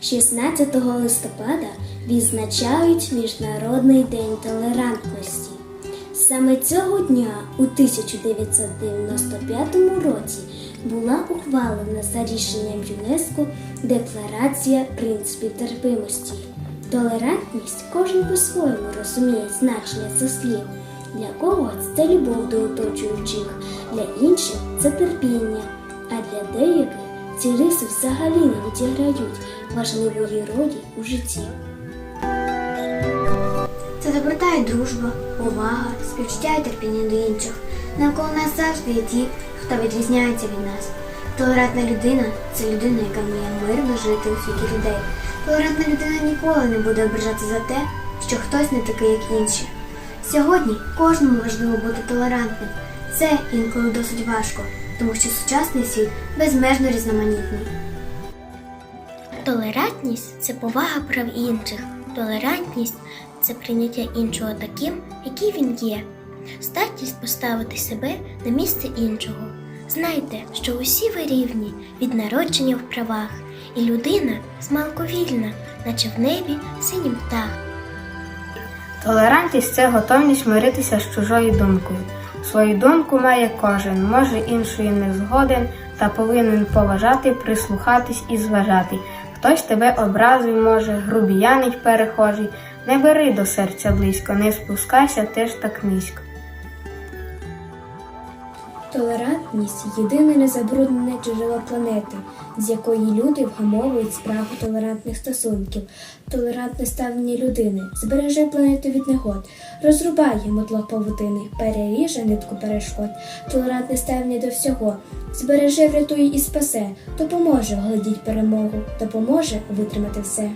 16 листопада відзначають Міжнародний день толерантності. Саме цього дня у 1995 році була ухвалена за рішенням ЮНЕСКО Декларація принципів терпимості. Толерантність кожен по-своєму розуміє значення цих слів. Для когось це любов до оточуючих, для інших це терпіння, а для деяких ці риси взагалі не відіграють важливої ролі у житті. Це доброта і дружба, увага, співчуття і терпіння до інших. Навколо нас завжди є ті, хто відрізняється від нас. Толерантна людина це людина, яка вміє мирно жити у світі людей. Толерантна людина ніколи не буде ображати за те, що хтось не такий, як інші. Сьогодні кожному важливо бути толерантним. Це інколи досить важко, тому що сучасний світ безмежно різноманітний. Толерантність це повага прав інших. Толерантність це прийняття іншого таким, який він є. Здатність поставити себе на місце іншого. Знайте, що усі ви рівні від народження в правах, і людина змалку вільна, наче в небі синім птах. Толерантність це готовність миритися з чужою думкою. Свою думку має кожен, може іншої не згоден та повинен поважати, прислухатись і зважати. Хтось тебе образив, може, грубіянить перехожий. Не бери до серця близько, не спускайся теж так низько. Толерантність єдине незабруднене джерело планети, з якої люди вгамовують справу толерантних стосунків. Толерантне ставлення людини збереже планету від негод, розрубає мотлох павутини, переріже нитку перешкод. Толерантне ставлення до всього збереже, врятує і спасе, допоможе оглядіть перемогу, допоможе витримати все.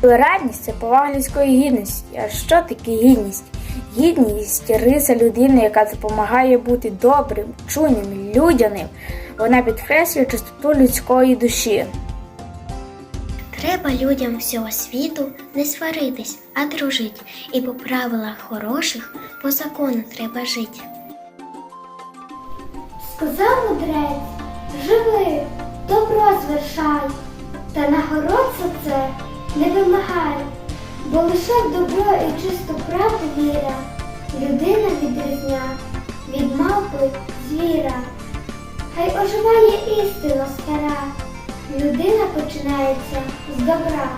Толерантність це повага людської гідності. А що таке гідність? Гідність риса людини, яка допомагає бути добрим, чуйним, людяним. Вона підкреслює чистоту людської душі. Треба людям всього світу не сваритись, а дружить. І по правилах хороших по закону треба жити. Сказав мудрець, живи, добро звершай, та нагород за це не вимагай, бо лише добро і чисту правду віра, людина відрізня від мавпи звіра. Хай оживає істина стара, людина починається з добра.